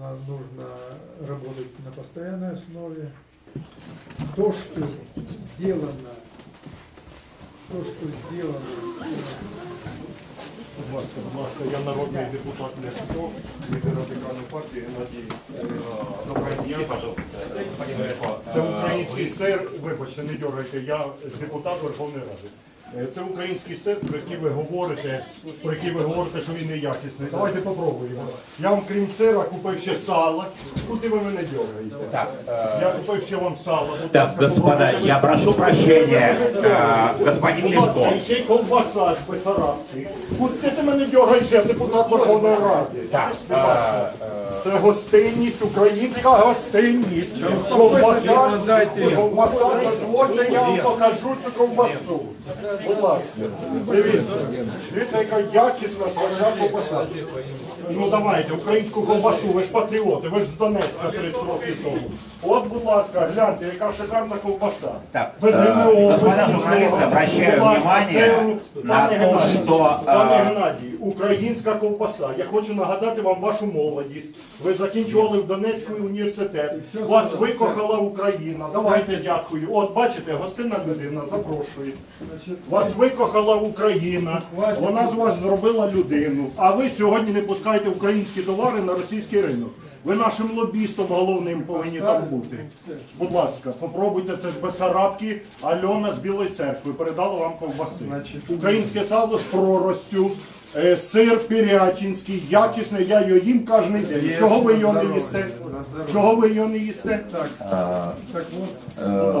нам нужно работать на постоянной основе. То, что сделано, то, что сделано, Будь я народний депутат Ляшко, від радикальної партії Надії. Доброго дня. Це український сир, вибачте, не дергайте, я депутат Верховної Ради. Е, Це український сир, про який ви говорите, про який ви говорите, що він неякісний. Давайте попробуємо. Я вам крім сира купив ще сало. Куди ви мене дергаєте? Так, Я купив ще вам сало. Будь так, ласка, господа, попробуйте. я прошу прощения, э, господин Будь ласка, Лешко. і ще й ковбаса з Бесарабки. Куди ти мене дергаєш, я депутат Верховної Ради? Так, Будь ласка. Це гостинність, українська гостинність. Ковбаса, ковбаса, дозвольте, я вам покажу цю ковбасу. Будь ласка, дивіться. Дивіться, яка якісна свежа ковбаса. Ну давайте, українську ковбасу, ви ж патріоти, ви ж з Донецька 30 років тому. От, будь ласка, гляньте, яка шикарна ковбаса. Так, Без э, ГМО, без господа нічого. журналисты, обращаю Будь ласка, внимание сиру. на Пане то, Геннадій, что, Пане э, Геннадій, українська ковбаса. Я хочу нагадати вам вашу молодість. Ви закінчували в Донецький університет. Вас викохала Україна. Давайте дякую. От бачите, гостинна людина, запрошую. вас викохала Україна. Вона з вас зробила людину. А ви сьогодні не пускаєте українські товари на російський ринок. Ви нашим лобістом головним повинні там бути. Будь ласка, попробуйте це з Бесарабки. Альона з Білої церкви передала вам ковбаси. Українське сало з проростю. Е, Сир пірятінський, якісний, я його їм кожен день. Чого ви його не їсте? Чого ви його не їсте? так вот, э,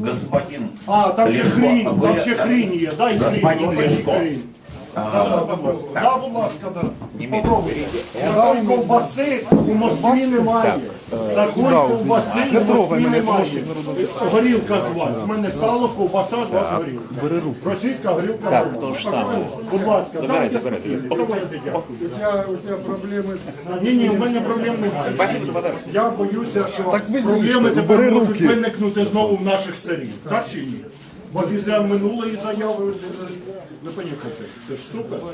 господин А, там ще Лешко, хрінь, там ще хрінь є. Дай хрінь, Господин Лешко. хрінь. Да, да, будь ласка. Да, Попробуйте. Такої ковбаси у Москві немає. Такої ковбаси у Москві немає. Горілка з вас. З мене сало, ковбаса, з вас горілка. Російська горілка. Так, то ж саме. Будь ласка, дайте спокійно. У тебя проблемы с... Ні, ні, у мене проблем немає. Я боюся, що проблеми тепер можуть виникнути знову в наших селі. Так чи ні? Бо після минулої заяви ви понюхайте. Це ж супер. Ну,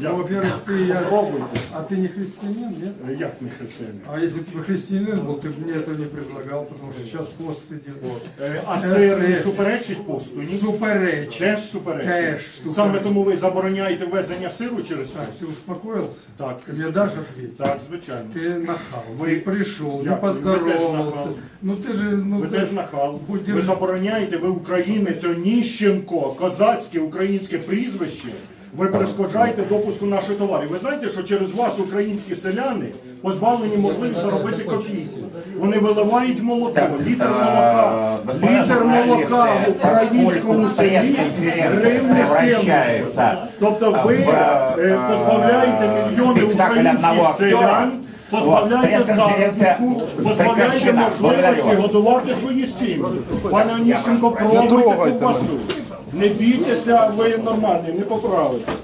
Дякую. во-первых, ты, я, Попробуйте. а ты не христианин, нет? Як не християни? А если бы ты христианин был, ты бы мне этого не предлагал, потому что сейчас пост идет. Е, А сир не суперечить посту? Ні? Суперечь. Теж суперечить. Теж суперечить. Саме тому ви забороняєте ввезення сиру через Так, пост? ты успокоился? Так, Ты мне дашь ответить? Так, звичайно. Ты нахал, Вы- ты пришел, не Я- вы тоже поздоровался. нахал. Ну ты же, ну Ви ты- теж нахал. Будь Ви держи- забороняєте, ви українець, Оніщенко, козацьке українське прізвище. Ви перешкоджаєте допуску наших товарів. Ви знаєте, що через вас українські селяни позбавлені можливість заробити копійку. Вони виливають молоко, літр молока, літр молока в українському селі гривни 70. Тобто ви е, позбавляєте мільйони українських селян. Позбавляєте заробітку, позбавляєте можливості годувати свої сім'ї. Пане Оніщенко, пробуйте ковбасу. Не бійтеся, ви нормальні, не поправитесь.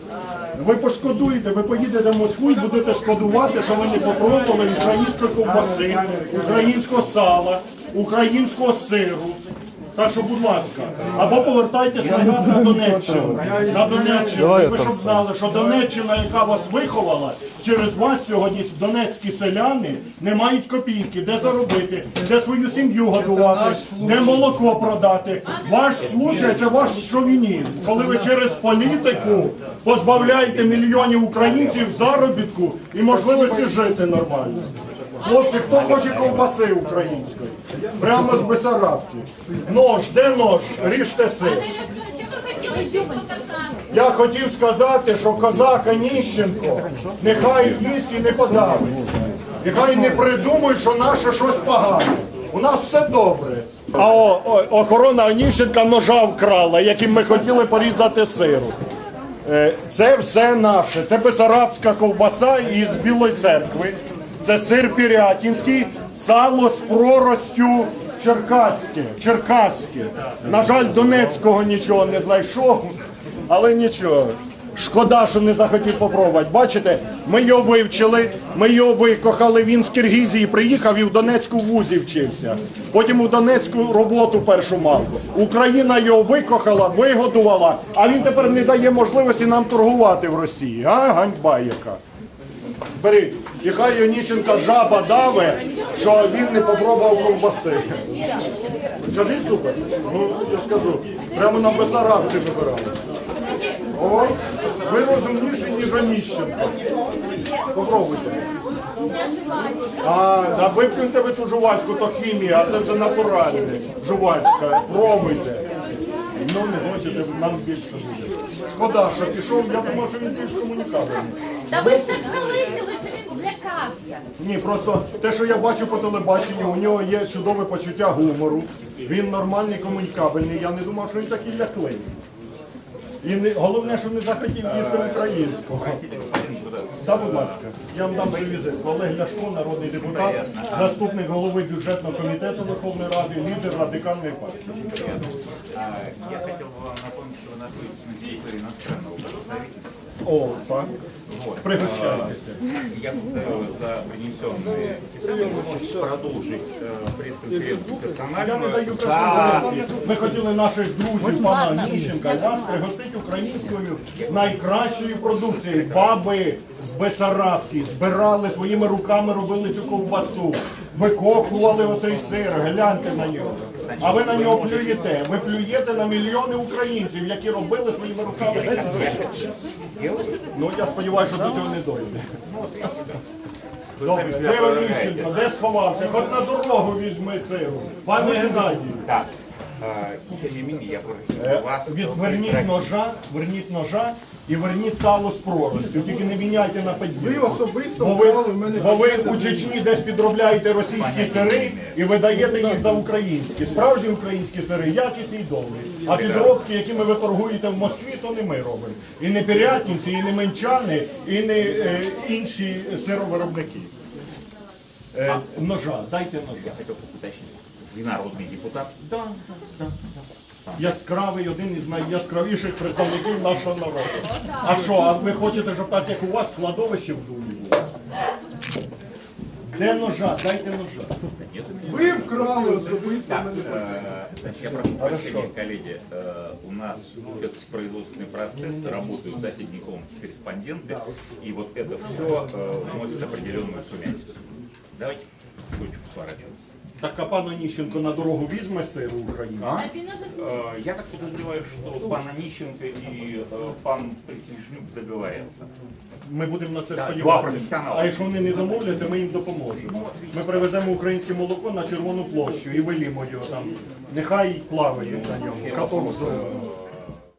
Ви пошкодуєте, ви поїдете в Москву і будете шкодувати, що ви не попробували української ковбаси, українського сала, українського сиру. Так що, будь ласка, або повертайтесь назад на Донеччину. На Донеччину. Ви щоб знали, що Донеччина, яка вас виховала, через вас сьогодні донецькі селяни не мають копійки, де заробити, де свою сім'ю годувати, де молоко продати. Ваш случай це ваш шовінізм, коли ви через політику позбавляєте мільйонів українців заробітку і можливості жити нормально. Хлопці, хто хоче ковбаси української? Прямо з Бесарабки. Нож, де нож? Ріжте сир. Я хотів сказати, що козак Аніщенко нехай їсть і не подавиться. Нехай не придумують, що наше щось погане. У нас все добре. А о, о, охорона Аніщенка ножа вкрала, яким ми хотіли порізати сиру. Е, Це все наше. Це бесарабська ковбаса із Білої церкви. Це сир пірятінський, сало з проростю черкаське. черкаське. На жаль, Донецького нічого не знайшов, але нічого. Шкода, що не захотів попробувати. Бачите, ми його вивчили, ми його викохали. Він з Киргізії приїхав і в Донецьку вузі вчився. Потім у Донецьку роботу першу мав. Україна його викохала, вигодувала, а він тепер не дає можливості нам торгувати в Росії. А ганьба яка. Бери. І хай Онищенка жаба даве, що він не попробував ковбаси. Скажи супер. Ну, я ж кажу. Прямо на Бесарабці вибирали. О, ви розумніші, ніж Онищенко. Попробуйте. А, да виплюньте ви ту жувачку, то хімія, а це вже натуральне. Жувачка. Пробуйте. Не хочете, нам більше буде. Шкода, що пішов, я думав, що він більш комунікабельний. Та ви ж так налетіли, що він злякався. Ні, просто те, що я бачу по телебаченню, у нього є чудове почуття гумору. Він нормальний, комунікабельний. Я не думав, що він такий лякливий. І не, головне, що не захотів їсти українського. Та, будь ласка, я вам дам свій візит. Олег Ляшко, народний депутат, заступник голови бюджетного комітету Верховної Ради, лідер радикальної партії. А, Я хотел бы вам напомнить, что вы находитесь на территории иностранного представительства. О, так. Пригощайтеся. Я благодарю за принесенные описания. Вы можете продолжить э, пресс-конференцию Я не персональную даю за прес-конференції. Ми хотіли наших друзів, пана Ніщенка, і вас пригостити українською найкращою продукцією. Баби з Бесарабки збирали своїми руками, робили цю ковбасу, викохували оцей сир, гляньте на нього. А ви на нього плюєте. Ви плюєте на мільйони українців, які робили своїми руками цей сир. Ну я сподіваюся, що до цього не дойде. Добре, де Оніщенко, де сховався? Хоч на дорогу візьми сиру. Пане Геннадію, Э, не менее, я е, прошу вас... відверніть прекратить. ножа, верніть ножа і верніть сало з проростю. Тільки не міняйте на Ви подібку. особисто Бо ви, вкрали в мене бо ви у Чечні десь підробляєте російські сири і видаєте їх за українські. Справжні українські сири, якісні і добрі. А підробки, якими ви торгуєте в Москві, то не ми робимо. І не пірятінці, і не менчани, і не е, інші сировиробники. Е, ножа, дайте ножа. Хотел бы уточнить. Вы народный депутат? Да, да, да, да. Яскравий, один із найяскравіших представників нашого народу. А що, а ви хочете, щоб так, як у вас, кладовище в Думі було? Де ножа? Дайте ножа. Ви вкрали особисто в мене. Э, Значит, я прошу прощения, коллеги. Э, У нас идет производственный процесс, работают за сетником корреспонденты, и вот это все вносит определенную сумятицу. Давайте точку сворачиваем. Так а пан Оніщенко на дорогу візьме сиру українську? Э, Я так подозреваю, что пан Онищенко и э, пан Присвишнюк договорятся. Ми будемо на це два сподіватися. професіонали. А якщо вони не домовляться, ми їм допоможемо. Ми привеземо українське молоко на Червону площу і вилімо його там. Нехай плаває на ньому. Каток зробимо.